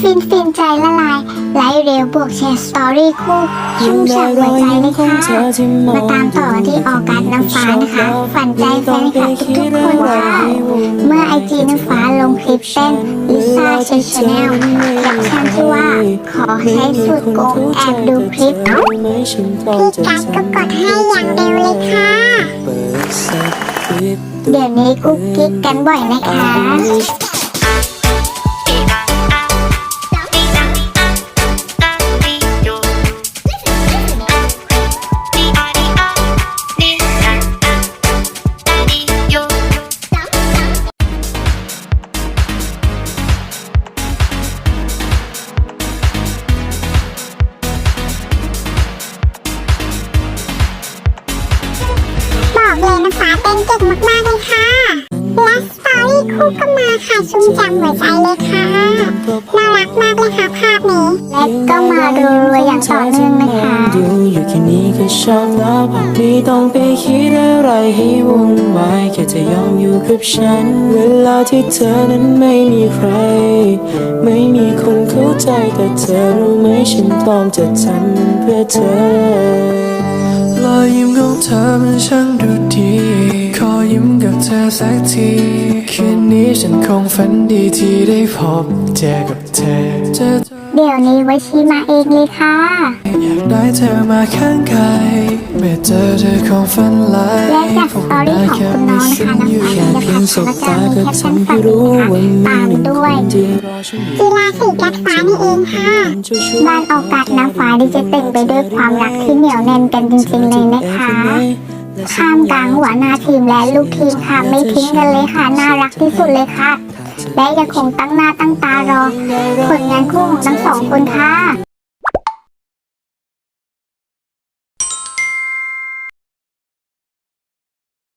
ฟินฟินใจละลายไลฟ์เร็วบวกแชร์สตอรี่คู่ชุ่มฉ่ำหัวใจเลยค่ะมาตามต่อที่ออกัสน้ำฟ้านะคะ ฝันใจแฟนคลับทุกๆคนว่าเมื่อไอจีน้ำฟ้าลงคลิปเต้นลิซ่าเชชแนลแคปชั่นที่ว่า ขอใช้สูตรโกงแอบดูคลิปพี่กัสก็กดให้อย่างเร็วเลยค่ะเดี๋ยวนี้กุ๊กกิ๊กกันบ่อยนะคะ บอกเลยนะคะเต้นเก่งมากๆเลยค่ะ และสตอรี่คู่ก็มาค่ะชุ่มฉ่ำหัวใจเลยค่ะ น่ารักมากเลยค่ะภาพนี้และก็มารัวๆอย่างต่อเนื่องนะคะดูอยู่แค่นี้ก็ชอบแล้วไม่ต้องไปคิดอะไรให้วุ่นวายแค่จะยอมอยู่กับฉัน เวลาที่เธอนั้นไม่มีใคร ไม่มีคนเข้าใจแต่เธอรู้ไหมฉันพร้อมจะทำเพื่อเธอ เธอมันช่างดูดี ขอยิ้มกับเธอสักทีคืนนี้ฉันคงฝันดีที่ได้พบเจอกับเธอ เจอเธอเดี๋ยวนี้ไวชีมาเองเลยค่ะ อยากได้เธอมาข้างกายเมื่อเจอเธอคงฝันลายและจากสตอรี่ของคุณน้องนะคะน้ำฟ้าแค่จะเพียพังดสแล้บวจะตามีก็แคปชั่นทำให้ฝันรู้นะคะว่ามีตามหนึ่งด้วยคนที่รอฉันอยู่กีฬาสีกัดฟ้านี่เองค่ะบ้านออกัสน้ำฟ้าดิจะเต็มไปด้วยความรักที่เหนียวแน่นกันจริงๆเลยนะคะ ข้ามกลางหัวหน้าทีมและลูกทีมค่ะไม่ทิ้งกันเลยค่ะน่ารักที่สุดเลยค่ะ และยังคงตั้งหน้าตั้งตารอผลงานคู่ของทั้งสองคนค่ะ